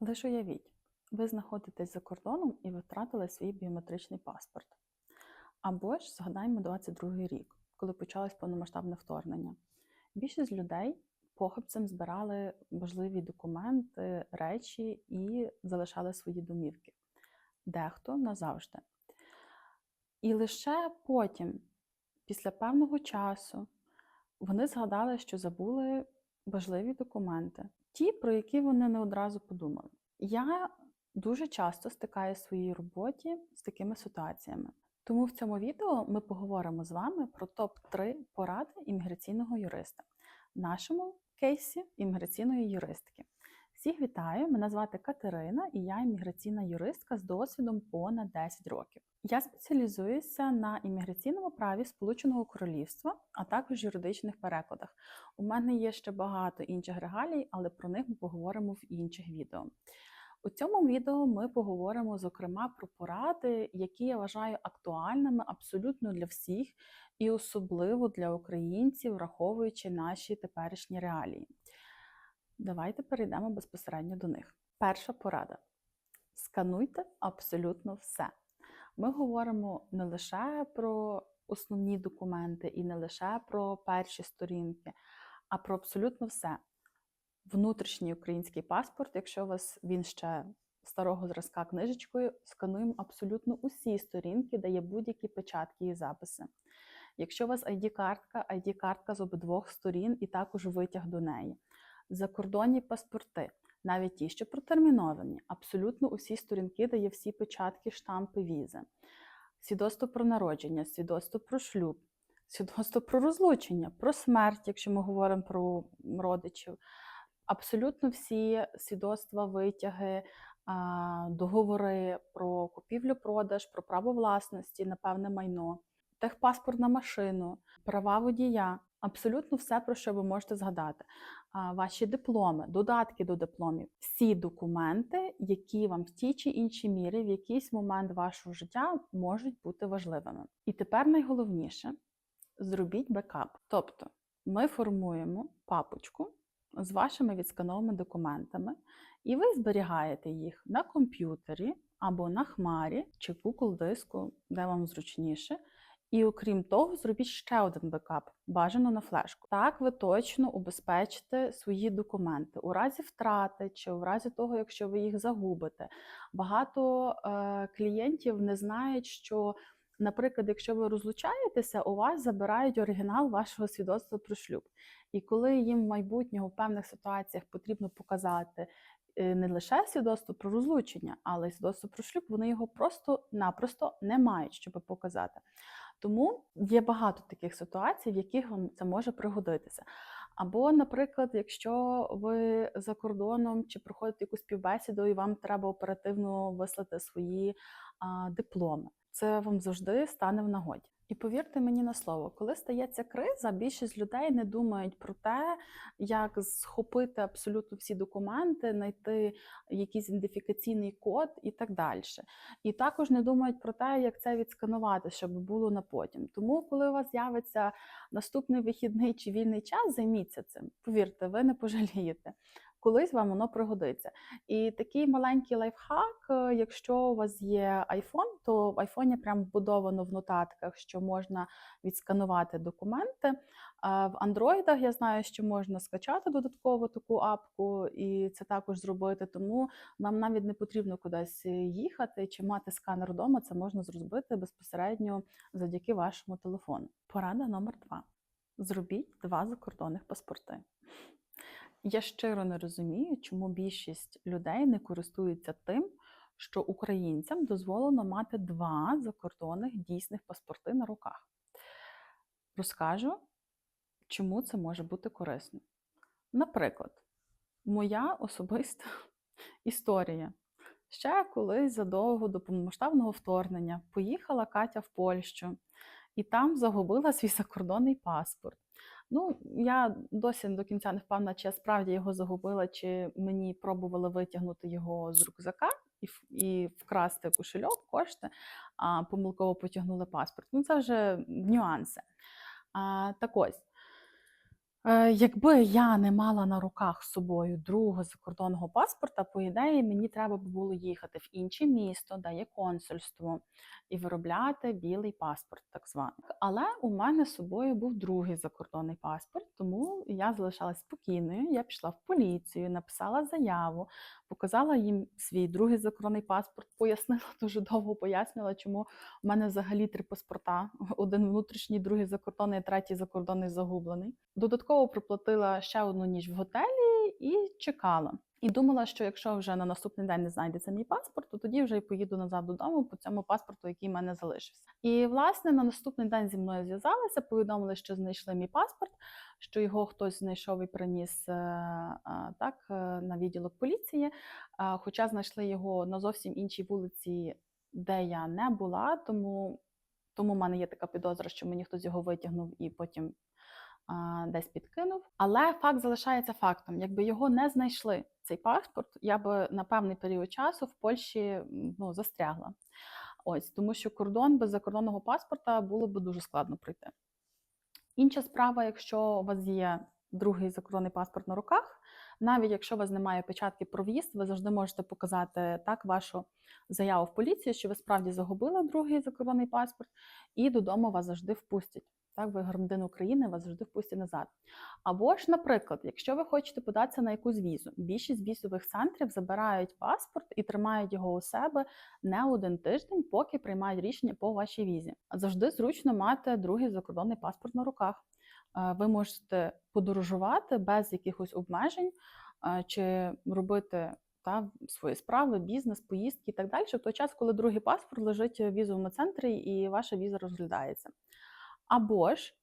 Лише уявіть, ви знаходитесь за кордоном і втратили свій біометричний паспорт. Або ж згадаємо 22 рік, коли почалось повномасштабне вторгнення. Більшість людей похопцем збирали важливі документи, речі і залишали свої домівки. Дехто назавжди. І лише потім, після певного часу, вони згадали, що забули важливі документи, ті, про які вони не одразу подумали. Я дуже часто стикаю в своїй роботі з такими ситуаціями. Тому в цьому відео ми поговоримо з вами про топ-3 поради імміграційного юриста в нашому кейсі імміграційної юристки. Всіх вітаю! Мене звати Катерина і я імміграційна юристка з досвідом понад 10 років. Я спеціалізуюся на імміграційному праві Сполученого Королівства, а також юридичних перекладах. У мене є ще багато інших регалій, але про них ми поговоримо в інших відео. У цьому відео ми поговоримо зокрема про поради, які я вважаю актуальними абсолютно для всіх, і особливо для українців, враховуючи наші теперішні реалії. Давайте перейдемо безпосередньо до них. Перша порада: скануйте абсолютно все. Ми говоримо не лише про основні документи і не лише про перші сторінки, а про абсолютно все. Внутрішній український паспорт, якщо у вас він ще старого зразка книжечкою, скануємо абсолютно усі сторінки, де є будь-які печатки і записи. Якщо у вас ID-картка, ID-картка з обидвох сторін і також витяг до неї. Закордонні паспорти, навіть ті, що протерміновані, абсолютно усі сторінки, де є всі печатки, штампи, візи, свідоцтво про народження, свідоцтво про шлюб, свідоцтво про розлучення, про смерть, якщо ми говоримо про родичів. Абсолютно всі свідоцтва, витяги, договори про купівлю-продаж, про право власності на певне майно, техпаспорт на машину, права водія. Абсолютно все, про що ви можете згадати. Ваші дипломи, додатки до дипломів, всі документи, які вам в тій чи іншій мірі в якийсь момент вашого життя можуть бути важливими. І тепер найголовніше зробіть бекап. Тобто ми формуємо папочку з вашими відсканованими документами, і ви зберігаєте їх на комп'ютері або на хмарі чи Google диску, де вам зручніше. І окрім того, зробіть ще один бекап, бажано на флешку. Так ви точно убезпечите свої документи у разі втрати чи у разі того, якщо ви їх загубите. Багато е, клієнтів не знають, що, наприклад, якщо ви розлучаєтеся, у вас забирають оригінал вашого свідоцтва про шлюб. І коли їм в майбутнього в певних ситуаціях потрібно показати е, не лише свідоцтво про розлучення, але й свідоцтво про шлюб, вони його просто-напросто не мають, щоб показати. Тому є багато таких ситуацій, в яких вам це може пригодитися. Або, наприклад, якщо ви за кордоном чи проходите якусь співбесіду, і вам треба оперативно вислати свої а, дипломи, це вам завжди стане в нагоді. І повірте мені на слово, коли стається криза, більшість людей не думають про те, як схопити абсолютно всі документи, знайти якийсь ідентифікаційний код і так далі. І також не думають про те, як це відсканувати, щоб було на потім. Тому, коли у вас з'явиться наступний вихідний чи вільний час, займіться цим. Повірте, ви не пожалієте колись вам воно пригодиться. І такий маленький лайфхак, е, якщо у вас є iPhone, то в iPhone прям вбудовано в нотатках, що можна відсканувати документи. В Android я знаю, що можна скачати додатково таку апку, і це також зробити. Тому вам навіть не потрібно кудись їхати чи мати сканер вдома. Це можна зробити безпосередньо завдяки вашому телефону. Порада номер два: зробіть два закордонних паспорти. Я щиро не розумію, чому більшість людей не користуються тим, що українцям дозволено мати два закордонних дійсних паспорти на руках. Розкажу, чому це може бути корисно. Наприклад, моя особиста історія. Ще колись задовго до повномасштабного вторгнення поїхала Катя в Польщу і там загубила свій закордонний паспорт. Ну, я досі до кінця не впевнена, чи я справді його загубила, чи мені пробували витягнути його з рюкзака і і вкрасти кошельок, кошти, а помилково потягнули паспорт. Ну, це вже нюанси. А, Так ось. Е, Якби я не мала на руках з собою другого закордонного паспорта, по ідеї мені треба було їхати в інше місто, де є консульство, і виробляти білий паспорт, так званий. Але у мене з собою був другий закордонний паспорт, тому я залишалась спокійною. Я пішла в поліцію, написала заяву, показала їм свій другий закордонний паспорт, пояснила дуже довго, пояснила, чому у мене взагалі три паспорта: один внутрішній, другий закордонний, третій закордонний загублений. Додатково проплатила ще одну ніч в готелі і чекала. І думала, що якщо вже на наступний день не знайдеться мій паспорт, то тоді вже й поїду назад додому по цьому паспорту, який в мене залишився. І власне на наступний день зі мною зв'язалися, повідомили, що знайшли мій паспорт, що його хтось знайшов і приніс е, е, так е, на відділок поліції. Хоча знайшли його на зовсім іншій вулиці, де я не була, тому, тому в мене є така підозра, що мені хтось його витягнув і потім десь підкинув. Але факт залишається фактом. Якби його не знайшли, цей паспорт, я би на певний період часу в Польщі ну, застрягла. Ось, тому що кордон без закордонного паспорта було б дуже складно пройти. Інша справа, якщо у вас є другий закордонний паспорт на руках, навіть якщо у вас немає печатки про в'їзд, ви завжди можете показати так вашу заяву в поліцію, що ви справді загубили другий закордонний паспорт, і додому вас завжди впустять. Так, ви громадян України, вас завжди впустять назад. Або ж, наприклад, якщо ви хочете податися на якусь візу, більшість візових центрів забирають паспорт і тримають його у себе не один тиждень, поки приймають рішення по вашій візі. Завжди зручно мати другий закордонний паспорт на руках. Е, Ви можете подорожувати без якихось обмежень е, чи робити та свої справи, бізнес, поїздки і так далі, в той час, коли другий паспорт лежить в візовому центрі і ваша віза розглядається. Або ж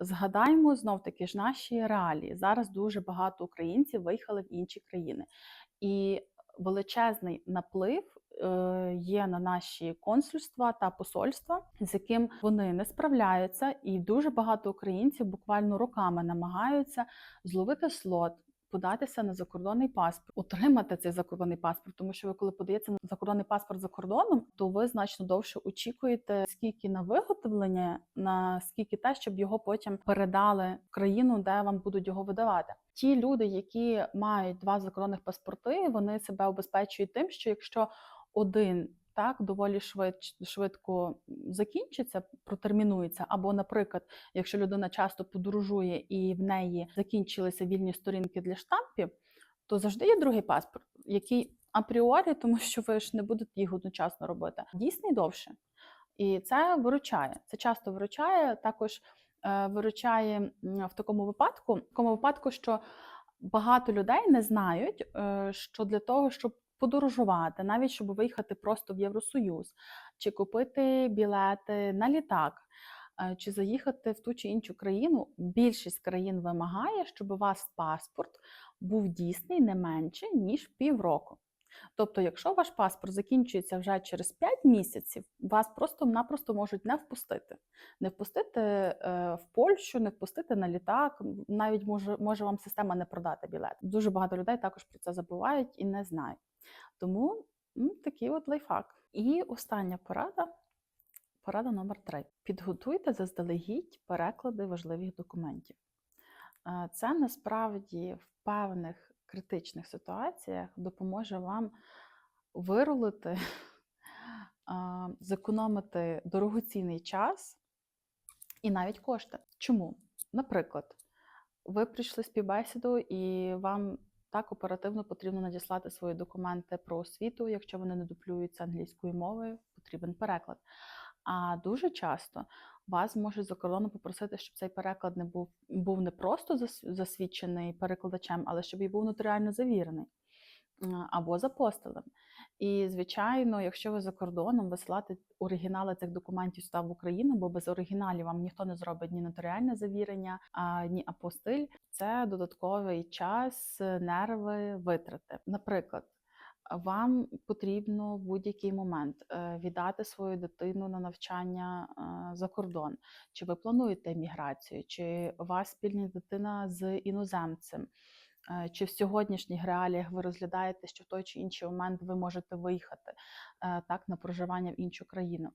згадаємо знов таки ж наші реалії. Зараз дуже багато українців виїхали в інші країни, і величезний наплив є на наші консульства та посольства, з яким вони не справляються, і дуже багато українців буквально роками намагаються зловити слот. Податися на закордонний паспорт, отримати цей закордонний паспорт, тому що ви, коли подаєте на закордонний паспорт за кордоном, то ви значно довше очікуєте скільки на виготовлення, на скільки те, щоб його потім передали в країну, де вам будуть його видавати. Ті люди, які мають два закордонних паспорти, вони себе обезпечують тим, що якщо один так доволі швидко, закінчиться, протермінується. Або, наприклад, якщо людина часто подорожує і в неї закінчилися вільні сторінки для штампів, то завжди є другий паспорт, який апріорі, тому що ви ж не будете їх одночасно робити, дійсний довше. І це виручає. Це часто виручає. Також е, виручає в такому випадку, в такому випадку, що багато людей не знають, е, що для того, щоб подорожувати, навіть щоб виїхати просто в Євросоюз, чи купити білети на літак, е, чи заїхати в ту чи іншу країну, більшість країн вимагає, щоб у вас паспорт був дійсний не менше ніж півроку. Тобто, якщо ваш паспорт закінчується вже через 5 місяців, вас просто-напросто можуть не впустити. Не впустити е, в Польщу, не впустити на літак, навіть може, може вам система не продати білет. Дуже багато людей також про це забувають і не знають. Тому м, такий от лайфхак. І остання порада. Порада номер три. Підготуйте заздалегідь переклади важливих документів. Е, Це насправді в певних критичних ситуаціях допоможе вам вирулити, зекономити дорогоцінний час і навіть кошти. Чому? Наприклад, ви прийшли співбесіду і вам так оперативно потрібно надіслати свої документи про освіту, якщо вони не дуплюються англійською мовою, потрібен переклад. А дуже часто вас можуть за кордоном попросити, щоб цей переклад не був, був не просто зас- засвідчений перекладачем, але щоб і був нотаріально завірений або запостилем. І, звичайно, якщо ви за кордоном висилати оригінали цих документів сюди в Україну, бо без оригіналів вам ніхто не зробить ні нотаріальне завірення, ні апостиль, це додатковий час, нерви, витрати. Наприклад, вам потрібно в будь-який момент е, віддати свою дитину на навчання е, за кордон. Чи ви плануєте еміграцію, чи у вас спільна дитина з іноземцем, Е, чи в сьогоднішніх реаліях ви розглядаєте, що в той чи інший момент ви можете виїхати так на проживання в іншу країну.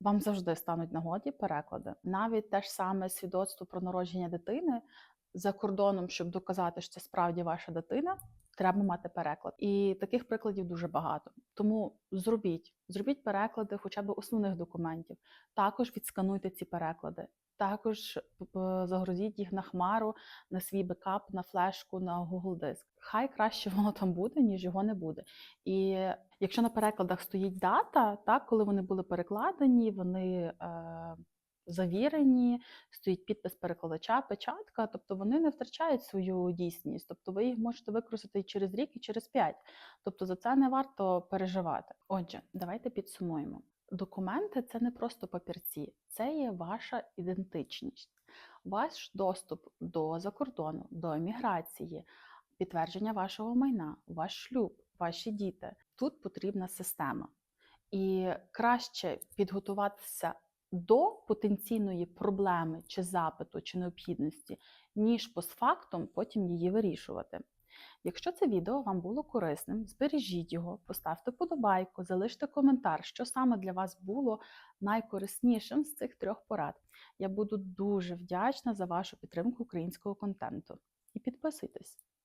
Вам завжди стануть нагоді переклади. Навіть те ж саме свідоцтво про народження дитини за кордоном, щоб доказати, що це справді ваша дитина, треба мати переклад. І таких прикладів дуже багато. Тому зробіть, зробіть переклади хоча б основних документів. Також відскануйте ці переклади. Також загрузіть їх на хмару, на свій бекап, на флешку, на Google диск. Хай краще воно там буде, ніж його не буде. І якщо на перекладах стоїть дата, так, коли вони були перекладені, вони е, завірені, стоїть підпис перекладача, печатка, тобто вони не втрачають свою дійсність. Тобто ви їх можете використати і через рік, і через п'ять. Тобто за це не варто переживати. Отже, давайте підсумуємо. Документи це не просто папірці, це є ваша ідентичність, ваш доступ до закордону, до еміграції, підтвердження вашого майна, ваш шлюб, ваші діти. Тут потрібна система. І краще підготуватися до потенційної проблеми чи запиту, чи необхідності, ніж постфактум потім її вирішувати. Якщо це відео вам було корисним, збережіть його, поставте подобайку, залиште коментар, що саме для вас було найкориснішим з цих трьох порад. Я буду дуже вдячна за вашу підтримку українського контенту. І підписуйтесь!